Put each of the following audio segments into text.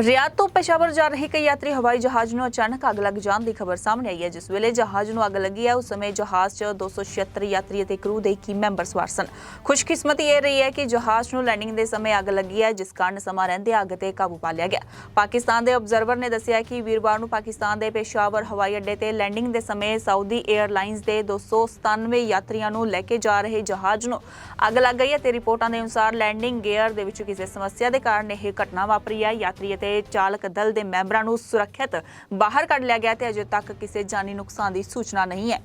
Riyadh ਤੋਂ ਪੇਸ਼ਾਵਰ ਜਾ ਰਹੇ ਕਈ ਯਾਤਰੀ ਹਵਾਈ ਜਹਾਜ਼ ਨੂੰ ਅਚਾਨਕ ਅੱਗ ਲੱਗ ਜਾਣ ਦੀ ਖਬਰ ਸਾਹਮਣੇ ਆਈ ਹੈ, ਜਿਸ ਵੇਲੇ ਜਹਾਜ਼ ਨੂੰ ਅੱਗ ਲੱਗੀ ਹੈ, ਉਸ ਸਮੇਂ ਜਹਾਜ਼ 'ਚ 276 ਯਾਤਰੀ ਅਤੇ ਕਰੂ ਦੇ 21 ਮੈਂਬਰ ਸਵਾਰ ਸਨ। ਖੁਸ਼ਕਿਸਮਤੀ ਇਹ ਰਹੀ ਹੈ ਕਿ ਜਹਾਜ਼ ਨੂੰ ਲੈਂਡਿੰਗ ਦੇ ਸਮੇਂ ਅੱਗ ਲੱਗੀ ਹੈ, ਜਿਸ ਕਾਰਨ ਸਮਾਂ ਰਹਿੰਦੇ ਅੱਗ ਤੇ ਕਾਬੂ ਪਾ ਲਿਆ ਗਿਆ। ਪਾਕਿਸਤਾਨ ਦੇ ਆਬਜ਼ਰਵਰ ਨੇ ਦੱਸਿਆ ਕਿ ਵੀਰਵਾਰ ਨੂੰ ਪਾਕਿਸਤਾਨ ਦੇ ਪੇਸ਼ਾਵਰ ਹਵਾਈ ਅੱਡੇ ਤੇ ਲੈਂਡਿੰਗ ਦੇ ਸਮੇਂ ਸਾਊਦੀ 에ਅਰਲਾਈਨਸ ਦੇ 297 ਯਾਤਰੀਆਂ ਨੂੰ ਲੈ ਕੇ ਜਾ ਰਹੇ ਜਹਾਜ਼ ਨੂੰ ਅੱਗ ਲੱਗ ਗਈ ਹੈ। ਤੇ ਰਿਪੋਰਟਾਂ ਦੇ ਅਨੁਸਾਰ ਲੈਂਡਿੰਗ ਗੇਅਰ ਦੇ ਵਿੱਚ ਕਿਸੇ ਸਮੱਸਿਆ ਦੇ ਕਾਰਨ ਇਹ ਘਟਨਾ ਵਾਪਰੀ ਹੈ। ਯਾਤਰੀ ਅਤੇ ਚਾਲਕ ਦਲ ਦੇ ਮੈਂਬਰਾਂ ਨੂੰ ਸੁਰੱਖਿਅਤ ਬਾਹਰ ਕੱਢ ਲਿਆ ਗਿਆ ਤੇ ਅਜੇ ਤੱਕ ਕਿਸੇ ਜਾਨੀ ਨੁਕਸਾਨ ਦੀ ਸੂਚਨਾ ਨਹੀਂ ਹੈ।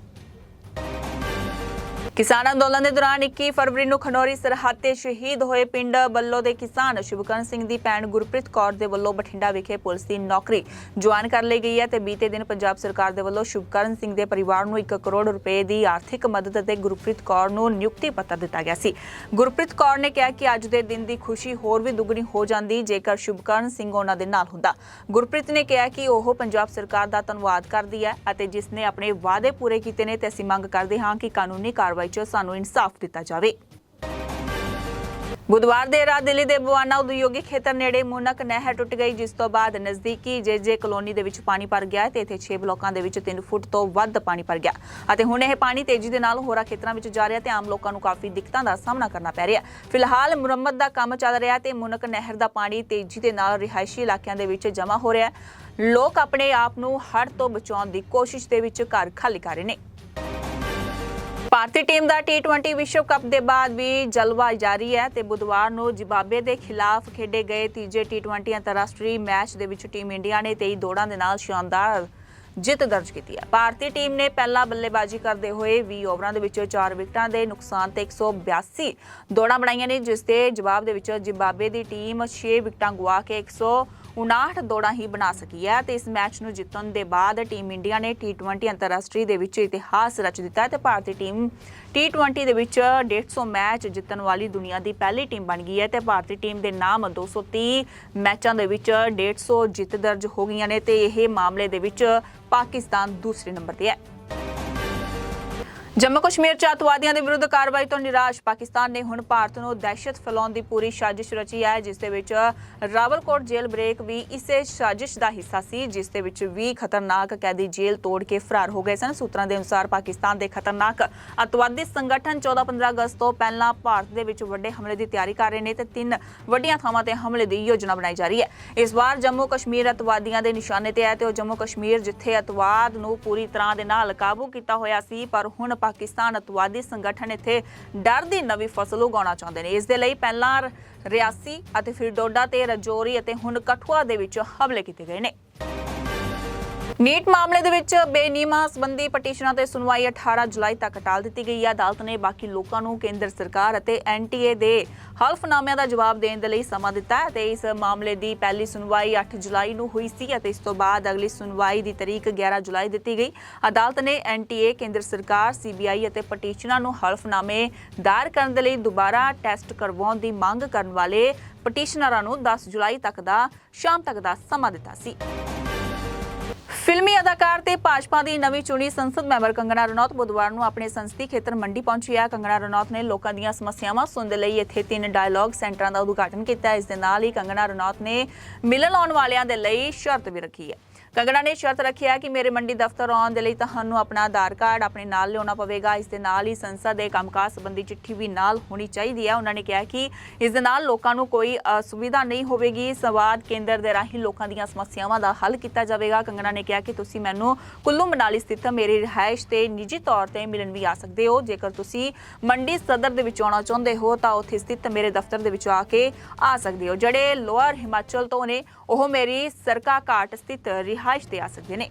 ਕਿਸਾਨ ਅੰਦੋਲਨ ਦੇ ਦੌਰਾਨ 21 ਫਰਵਰੀ ਨੂੰ ਖਨੌਰੀ ਸਰਹੱਦ ਤੇ ਸ਼ਹੀਦ ਹੋਏ ਪਿੰਡ ਬੱਲੋ ਦੇ ਕਿਸਾਨ ਸ਼ੁਭਕਰਨ ਸਿੰਘ ਦੀ ਭੈਣ ਗੁਰਪ੍ਰੀਤ ਕੌਰ ਦੇ ਵੱਲੋਂ ਬਠਿੰਡਾ ਵਿਖੇ ਪੁਲਿਸ ਦੀ ਨੌਕਰੀ ਜੁਆਇਨ ਕਰ ਲਈ ਗਈ ਹੈ ਤੇ ਬੀਤੇ ਦਿਨ ਪੰਜਾਬ ਸਰਕਾਰ ਦੇ ਵੱਲੋਂ ਸ਼ੁਭਕਰਨ ਸਿੰਘ ਦੇ ਪਰਿਵਾਰ ਨੂੰ 1 ਕਰੋੜ ਰੁਪਏ ਦੀ ਆਰਥਿਕ ਮਦਦ ਅਤੇ ਗੁਰਪ੍ਰੀਤ ਕੌਰ ਨੂੰ ਨਿਯੁਕਤੀ ਪੱਤਰ ਦਿੱਤਾ ਗਿਆ ਸੀ। ਗੁਰਪ੍ਰੀਤ ਕੌਰ ਨੇ ਕਿਹਾ ਕਿ ਅੱਜ ਦੇ ਦਿਨ ਦੀ ਖੁਸ਼ੀ ਹੋਰ ਵੀ ਦੁੱਗਣੀ ਹੋ ਜਾਂਦੀ ਜੇਕਰ ਸ਼ੁਭਕਰਨ ਸਿੰਘ ਉਹਨਾਂ ਦੇ ਨਾਲ ਹੁੰਦਾ। ਗੁਰਪ੍ਰੀਤ ਨੇ ਕਿਹਾ ਕਿ ਉਹ ਪੰਜਾਬ ਸਰਕਾਰ ਦਾ ਧੰਨਵਾਦ ਕਰਦੀ ਹੈ ਅਤੇ ਜਿਸ ਨੇ ਆਪਣੇ ਵਾਅਦੇ ਪੂਰੇ ਕੀਤੇ ਨੇ ਤੇ ਅਸੀਂ ਮੰਗ ਕਰਦੇ ਹਾਂ ਕਿ ਕਾਨੂੰਨੀ ਕਾਰਵਾਈ 'ਚ ਸਾਨੂੰ ਇਨਸਾਫ ਦਿੱਤਾ ਜਾਵੇ। ਬੁੱਧਵਾਰ ਦੇਰ ਰਾਤ ਦਿੱਲੀ ਦੇ ਬਵਾਨਾ ਉਦਯੋਗਿਕ ਖੇਤਰ ਨੇੜੇ ਮੁਨਕ ਨਹਿਰ ਟੁੱਟ ਗਈ, ਜਿਸ ਤੋਂ ਬਾਅਦ ਨਜ਼ਦੀਕੀ ਜੇਜੇ ਕਲੋਨੀ ਦੇ ਵਿੱਚ ਪਾਣੀ ਭਰ ਗਿਆ ਤੇ ਇੱਥੇ 6 ਬਲੋਕਾਂ ਦੇ ਵਿੱਚ 3 ਫੁੱਟ ਤੋਂ ਵੱਧ ਪਾਣੀ ਭਰ ਗਿਆ। ਅਤੇ ਹੁਣ ਇਹ ਪਾਣੀ ਤੇਜ਼ੀ ਦੇ ਨਾਲ ਹੋਰਾਂ ਖੇਤਰਾਂ ਵਿੱਚ ਜਾ ਰਿਹਾ ਤੇ ਆਮ ਲੋਕਾਂ ਨੂੰ ਕਾਫੀ ਦਿੱਕਤਾਂ ਦਾ ਸਾਹਮਣਾ ਕਰਨਾ ਪੈ ਰਿਹਾ। ਫਿਲਹਾਲ ਮੁਰੰਮਤ ਦਾ ਕੰਮ ਚੱਲ ਰਿਹਾ ਤੇ ਮੁਨਕ ਨਹਿਰ ਦਾ ਪਾਣੀ ਤੇਜ਼ੀ ਦੇ ਨਾਲ ਰਿਹਾਇਸ਼ੀ ਇਲਾਕਿਆਂ ਦੇ ਵਿੱਚ ਜਮ੍ਹਾਂ ਹੋ ਰਿਹਾ ਲੋਕ ਆਪਣੇ ਆਪ ਨੂੰ ਹੜ ਤੋਂ ਬਚਾਉਣ ਦੀ ਕੋਸ਼ਿਸ਼ ਦੇ ਵਿੱਚ ਘਰ ਖਾਲੀ ਕਰ ਰਹੇ ਨੇ। ਭਾਰਤੀ ਟੀਮ ਦਾ T20 ਵਿਸ਼ਵ ਕੱਪ ਦੇ ਬਾਅਦ ਵੀ ਜਲਵਾ ਜਾਰੀ ਹੈ ਤੇ ਬੁੱਧਵਾਰ ਨੂੰ ਜ਼ਿmbabwe ਦੇ ਖਿਲਾਫ ਖੇਡੇ ਗਏ ਤੀਜੇ T20 ਅੰਤਰਰਾਸ਼ਟਰੀ ਮੈਚ ਦੇ ਵਿੱਚ ਟੀਮ ਇੰਡੀਆ ਨੇ 23 ਦੌੜਾਂ ਦੇ ਨਾਲ ਸ਼ਾਨਦਾਰ ਜਿੱਤ ਦਰਜ ਕੀਤੀ ਹੈ। ਭਾਰਤੀ ਟੀਮ ਨੇ ਪਹਿਲਾਂ ਬੱਲੇਬਾਜ਼ੀ ਕਰਦੇ ਹੋਏ 20 ਓਵਰਾਂ ਦੇ ਵਿੱਚ 4 ਵਿਕਟਾਂ ਦੇ ਨੁਕਸਾਨ ਤੇ 182 ਦੌੜਾਂ ਬਣਾਈਆਂ ਨੇ, ਜਿਸ ਦੇ ਜਵਾਬ ਦੇ ਵਿੱਚ ਜ਼ਿmbabwe ਦੀ ਟੀਮ 6 ਵਿਕਟਾਂ ਗਵਾ ਕੇ 100 59 ਦੌੜਾਂ ਹੀ ਬਣਾ ਸਕੀ ਹੈ ਤੇ ਇਸ ਮੈਚ ਨੂੰ ਜਿੱਤਣ ਦੇ ਬਾਅਦ ਟੀਮ ਇੰਡੀਆ ਨੇ T20 ਅੰਤਰਰਾਸ਼ਟਰੀ ਦੇ ਵਿੱਚ ਇਤਿਹਾਸ ਰਚ ਦਿੱਤਾ ਹੈ ਤੇ ਭਾਰਤੀ ਟੀਮ T20 ਦੇ ਵਿੱਚ 150 ਮੈਚ ਜਿੱਤਣ ਵਾਲੀ ਦੁਨੀਆ ਦੀ ਪਹਿਲੀ ਟੀਮ ਬਣ ਗਈ ਹੈ ਤੇ ਭਾਰਤੀ ਟੀਮ ਦੇ ਨਾਮ 230 ਮੈਚਾਂ ਦੇ ਵਿੱਚ 150 ਜਿੱਤ ਦਰਜ ਹੋ ਗਈਆਂ ਨੇ ਤੇ ਇਹ ਮਾਮਲੇ ਦੇ ਵਿੱਚ ਪਾਕਿਸਤਾਨ ਦੂਸਰੇ ਨੰਬਰ ਤੇ ਹੈ। ਜੰਮੂ ਕਸ਼ਮੀਰ ਚ ਅੱਤਵਾਦੀਆਂ ਦੇ ਵਿਰੁੱਧ ਕਾਰਵਾਈ ਤੋਂ ਨਿਰਾਸ਼ ਪਾਕਿਸਤਾਨ ਨੇ ਹੁਣ ਭਾਰਤ ਨੂੰ ਦਹਿਸ਼ਤ ਫੈਲਾਉਣ ਦੀ ਪੂਰੀ ਸਾਜ਼ਿਸ਼ ਰਚੀ ਹੈ, ਜਿਸ ਦੇ ਵਿੱਚ ਰਾਵਲਕੋਟ ਜੇਲ੍ਹ ਬ੍ਰੇਕ ਵੀ ਇਸੇ ਸਾਜ਼ਿਸ਼ ਦਾ ਹਿੱਸਾ ਸੀ, ਜਿਸ ਦੇ ਵਿੱਚ 20 ਖਤਰਨਾਕ ਕੈਦੀ ਜੇਲ੍ਹ ਤੋੜ ਕੇ ਫਰਾਰ ਹੋ ਗਏ ਸਨ। ਸੂਤਰਾਂ ਦੇ ਅਨੁਸਾਰ ਪਾਕਿਸਤਾਨ ਦੇ ਖਤਰਨਾਕ ਅੱਤਵਾਦੀ ਸੰਗਠਨ 14-15 ਅਗਸਤ ਤੋਂ ਪਹਿਲਾਂ ਭਾਰਤ ਦੇ ਵਿੱਚ ਵੱਡੇ ਹਮਲੇ ਦੀ ਤਿਆਰੀ ਕਰ ਰਹੇ ਨੇ ਤੇ ਤਿੰਨ ਵੱਡੀਆਂ ਥਾਵਾਂ ਤੇ ਹਮਲੇ ਦੀ ਯੋਜਨਾ ਬਣਾਈ ਜਾ ਰਹੀ ਹੈ। ਇਸ ਵਾਰ ਜੰਮੂ ਕਸ਼ਮੀਰ ਅੱਤਵਾਦੀਆਂ ਦੇ ਨਿਸ਼ਾਨੇ ਤੇ ਹੈ ਤੇ ਉਹ ਜੰਮੂ ਕਸ਼ਮੀਰ ਜਿੱਥੇ ਅੱਤਵਾਦ ਨੂੰ ਪੂਰੀ ਤਰ੍ਹਾਂ ਦੇ ਨਾਲ ਕਾਬੂ ਕੀਤਾ ਹੋਇਆ ਸੀ, ਪਰ ਹੁਣ ਪਾਕਿਸਤਾਨ ਅਤਵਾਦੀ ਸੰਗਠਨ ਇੱਥੇ ਡਰ ਦੀ ਨਵੀਂ ਫਸਲ ਉਗਾਉਣਾ ਚਾਹੁੰਦੇ ਨੇ। ਇਸ ਦੇ ਲਈ ਪਹਿਲਾਂ ਰਿਆਸੀ ਅਤੇ ਫਿਰ ਡੋਡਾ ਤੇ ਰਜੌਰੀ ਅਤੇ ਹੁਣ ਕਠੂਆ ਦੇ ਵਿੱਚ ਹਮਲੇ ਕੀਤੇ ਗਏ ਨੇ। ਨੀਟ ਮਾਮਲੇ ਦੇ ਵਿੱਚ ਬੇਨੀਮਾ ਸੰਬੰਧੀ ਪਟੀਸ਼ਨਾਂ ਤੇ ਸੁਣਵਾਈ 18 ਜੁਲਾਈ ਤੱਕ ਟਾਲ ਦਿੱਤੀ ਗਈ ਹੈ। ਅਦਾਲਤ ਨੇ ਬਾਕੀ ਲੋਕਾਂ ਨੂੰ ਕੇਂਦਰ ਸਰਕਾਰ ਅਤੇ ਐਨਟੀਏ ਦੇ ਹਲਫਨਾਮਿਆਂ ਦਾ ਜਵਾਬ ਦੇਣ ਦੇ ਲਈ ਸਮਾਂ ਦਿੱਤਾ ਹੈ ਤੇ ਇਸ ਮਾਮਲੇ ਦੀ ਪਹਿਲੀ ਸੁਣਵਾਈ 8 ਜੁਲਾਈ ਨੂੰ ਹੋਈ ਸੀ ਅਤੇ ਇਸ ਤੋਂ ਬਾਅਦ ਅਗਲੀ ਸੁਣਵਾਈ ਦੀ ਤਰੀਕ 11 ਜੁਲਾਈ ਦਿੱਤੀ ਗਈ। ਅਦਾਲਤ ਨੇ ਐਨਟੀਏ ਕੇਂਦਰ ਸਰਕਾਰ ਸੀਬੀਆਈ ਅਤੇ ਪਟੀਸ਼ਨਾਂ ਨੂੰ ਹਲਫਨਾਮੇ ਦਾਇਰ ਕਰਨ ਦੇ ਲਈ ਦੁਬਾਰਾ ਟੈਸਟ ਕਰਵਾਉਣ ਦੀ ਮੰਗ ਕਰਨ ਵਾਲੇ ਪਟੀਸ਼ਨਰਾਂ ਨੂੰ 10 ਜੁਲਾਈ ਤੱਕ ਦਾ, ਸ਼ਾਮ ਤੱਕ ਦਾ ਸਮਾਂ ਦਿੱਤਾ ਸੀ। ਫਿਲਮੀ ਅਦਾਕਾਰ ਤੇ ਭਾਜਪਾ ਦੀ ਨਵੀਂ ਚੁਣੀ ਸੰਸਦ ਮੈਂਬਰ ਕੰਗਣਾ ਰਣੌਤ ਬੁੱਧਵਾਰ ਨੂੰ ਆਪਣੇ ਸੰਸਦੀ ਖੇਤਰ ਮੰਡੀ ਪਹੁੰਚੀ ਹੈ। ਕੰਗਣਾ ਰਣੌਤ ਨੇ ਲੋਕਾਂ ਦੀਆਂ ਸਮੱਸਿਆਵਾਂ ਸੁਣਨ ਲਈ ਇੱਥੇ ਤਿੰਨ ਡਾਇਲੌਗ ਸੈਂਟਰਾਂ ਦਾ ਉਦਘਾਟਨ ਕੀਤਾ ਇਸ ਦੇ ਨਾਲ ਹੀ ਕੰਗਣਾ ਰਣੌਤ ਨੇ ਮਿਲਣ ਆਉਣ ਵਾਲਿਆਂ ਦੇ ਲਈ ਸ਼ਰਤ ਵੀ ਰੱਖੀ ਹੈ। ਕੰਗਣਾ ਨੇ ਸ਼ਰਤ ਰੱਖਿਆ ਕਿ ਮੇਰੇ ਮੰਡੀ ਦਫ਼ਤਰ ਆਉਣ ਦੇ ਲਈ ਤੁਹਾਨੂੰ ਆਪਣਾ ਆਧਾਰ ਕਾਰਡ ਆਪਣੇ ਨਾਲ ਲਿਆਉਣਾ ਪਵੇਗਾ। ਇਸ ਦੇ ਨਾਲ ਹੀ ਸੰਸਦ ਦੇ ਕੰਮਕਾਜ ਸੰਬੰਧੀ ਚਿੱਠੀ ਵੀ ਨਾਲ ਹੋਣੀ ਚਾਹੀਦੀ ਹੈ। ਉਹਨਾਂ ਨੇ ਕਿਹਾ ਕਿ ਇਸ ਦੇ ਨਾਲ ਲੋਕਾਂ ਨੂੰ ਕੋਈ ਅਸੁਵਿਧਾ ਨਹੀਂ ਹੋਵੇਗੀ। ਸੰਵਾਦ ਕੇਂਦਰ ਦੇ ਰਾਹੀਂ ਲੋਕਾਂ ਦੀਆਂ ਸਮੱਸਿਆਵਾਂ ਦਾ ਹੱਲ ਕੀਤਾ ਜਾਵੇਗਾ। ਕੰਗਣਾ ਨੇ ਕਿਹਾ ਕਿ ਤੁਸੀਂ ਮੈਨੂੰ ਕੁੱਲੂ ਮਨਾਲੀ ਸਥਿਤ ਮੇਰੀ ਰਿਹਾਇਸ਼ ਤੇ ਨਿੱਜੀ ਤੌਰ ਤੇ ਮਿਲਣ ਵੀ ਆ ਸਕਦੇ ਹੋ। ਜੇਕਰ ਤੁਸੀਂ ਮੰਡੀ ਸਦਰ ਦੇ ਵਿੱਚ ਆਉਣਾ ਚਾਹੁੰਦੇ ਹੋ, ਤਾਂ ਉੱਥੇ ਸਥਿਤ ਮੇਰੇ ਦਫ਼ਤਰ ਦੇ ਵਿੱਚ ਆ ਕੇ ਆ ਸਕਦੇ ਹੋ। ਜਿਹੜੇ ਲੋਅਰ ਹਿਮਾਚਲ ਤੋਂ ਨੇ, ਉਹ ਮੇਰੀ ਸਰਕਾ ਘਾਟ ਸਥਿਤ ਰਿਹਾਇਸ਼ ਤੇ ਆ ਸਕਦੇ ਨੇ।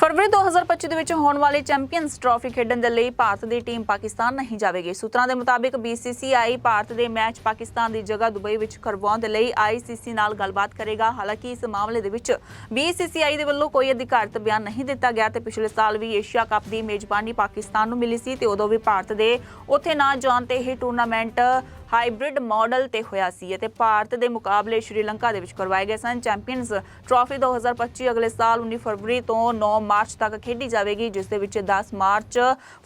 ਫਰਵਰੀ 2025 ਦੇ ਵਿੱਚ ਹੋਣ ਵਾਲੀ ਚੈਂਪੀਅਨਸ ਟਰਾਫੀ ਖੇਡਣ ਦੇ ਲਈ ਭਾਰਤ ਦੀ ਟੀਮ ਪਾਕਿਸਤਾਨ ਨਹੀਂ ਜਾਵੇਗੀ। ਸੂਤਰਾਂ ਦੇ ਮੁਤਾਬਿਕ BCCI ਭਾਰਤ ਦੇ ਮੈਚ ਪਾਕਿਸਤਾਨ ਦੀ ਜਗ੍ਹਾ ਦੁਬਈ ਵਿੱਚ ਕਰਵਾਉਣ ਦੇ ਲਈ ICC ਨਾਲ ਗੱਲਬਾਤ ਕਰੇਗਾ। ਹਾਲਾਂਕਿ ਇਸ ਮਾਮਲੇ ਦੇ ਵਿੱਚ BCCI ਦੇ ਵੱਲੋਂ ਕੋਈ ਅਧਿਕਾਰਤ ਬਿਆਨ ਨਹੀਂ ਦਿੱਤਾ ਗਿਆ ਤੇ ਪਿਛਲੇ ਸਾਲ ਵੀ ਏਸ਼ੀਆ ਕੱਪ ਦੀ ਮੇਜ਼ਬਾਨੀ ਪਾਕਿਸਤਾਨ ਨੂੰ ਮਿਲੀ ਸੀ ਤੇ ਉਦੋਂ ਵੀ ਭਾਰਤ ਦੇ ਉੱਥੇ ਨਾ ਜਾਣ ਤੇ ਇਹ ਟੂਰਨਾਮੈਂਟ ਹਾਈਬ੍ਰਿਡ ਮਾਡਲ ਤੇ ਹੋਇਆ ਸੀ ਅਤੇ ਭਾਰਤ ਦੇ ਮੁਕਾਬਲੇ ਸ਼੍ਰੀਲੰਕਾ ਦੇ ਵਿੱਚ ਕਰਵਾਏ ਗਏ ਸਨ। ਚੈਂਪੀਅਨਸ ਟਰਾਫੀ 2025 ਅਗਲੇ ਸਾਲ 19 ਫਰਵਰੀ ਤੋਂ 9 ਮਾਰਚ ਤੱਕ ਖੇਡੀ ਜਾਵੇਗੀ, ਜਿਸ ਦੇ ਵਿੱਚ 10 ਮਾਰਚ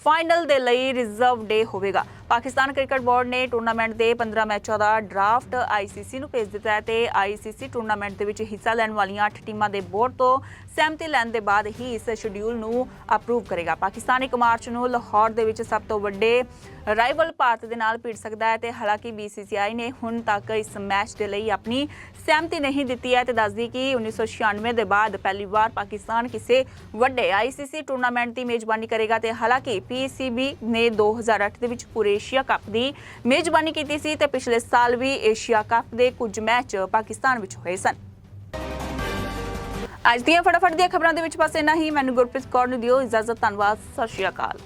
ਫਾਈਨਲ ਦੇ ਲਈ ਰਿਜ਼ਰਵ ਡੇ ਹੋਵੇਗਾ। ਪਾਕਿਸਤਾਨ ਕ੍ਰਿਕਟ ਬੋਰਡ ਨੇ ਟੂਰਨਾਮੈਂਟ ਦੇ 15 ਮੈਚਾਂ ਦਾ ਡਰਾਫਟ ਆਈਸੀਸੀ ਨੂੰ ਭੇਜ ਦਿੱਤਾ ਹੈ ਤੇ ਆਈਸੀਸੀ ਟੂਰਨਾਮੈਂਟ ਦੇ ਵਿੱਚ ਹਿੱਸਾ ਲੈਣ ਵਾਲੀਆਂ 8 ਟੀਮਾਂ ਦੇ ਬੋਰਡ ਤੋਂ ਸਹਿਮਤੀ ਲੈਣ ਦੇ ਬਾਅਦ ਹੀ ਇਸ ਸ਼ਡਿਊਲ ਨੂੰ ਅਪਰੂਵ ਕਰੇਗਾ। ਪਾਕਿਸਤਾਨ 1 ਮਾਰਚ ਨੂੰ ਲਾਹੌਰ ਦੇ ਵਿੱਚ ਸਭ ਤੋਂ ਵੱਡੇ ਰਾਈਵਲ ਭਾਰਤ ਦੇ ਨਾਲ ਭਿੜ ਸਕਦਾ ਹੈ ਤੇ ਹਾਲਾਂਕਿ BCCI ਨੇ ਹੁਣ ਤੱਕ ਇਸ ਮੈਚ ਦੇ ਲਈ ਆਪਣੀ ਸਹਿਮਤੀ ਨਹੀਂ ਦਿੱਤੀ ਹੈ ਤੇ ਦੱਸਦੀ ਕਿ 1996 ਦੇ ਬਾਅਦ ਪਹਿਲੀ ਵਾਰ ਪਾਕਿਸਤਾਨ ਕਿਸੇ ਵੱਡੇ ICC ਟੂਰਨਾਮੈਂਟ ਦੀ ਮੇਜ਼ਬਾਨੀ ਕਰੇਗਾ ਤੇ ਹਾਲਾਂਕਿ PCB ਨੇ 2008 ਦੇ ਵਿੱਚ ਪੂਰੇ ਏਸ਼ੀਆ ਕੱਪ ਦੀ ਮੇਜ਼ਬਾਨੀ ਕੀਤੀ ਸੀ ਤੇ ਪਿਛਲੇ ਸਾਲ ਵੀ ਏਸ਼ੀਆ ਕੱਪ ਦੇ ਕੁਝ ਮੈਚ ਪਾਕਿਸਤਾਨ ਵਿੱਚ ਹੋਏ ਸਨ। ਅੱਜ ਦੀਆਂ ਫਟਾਫਟ ਦੀਆਂ ਖਬਰਾਂ ਦੇ ਵਿੱਚ ਬਸ ਇੰਨਾ ਹੀ। ਮੈਨੂੰ ਗੁਰਪ੍ਰੀਤ ਕੌਰ ਨੂੰ ਦਿਓ ਇਜਾਜ਼ਤ। ਧੰਨਵਾਦ। ਸਤਿ ਸ਼੍ਰੀ ਅਕਾਲ।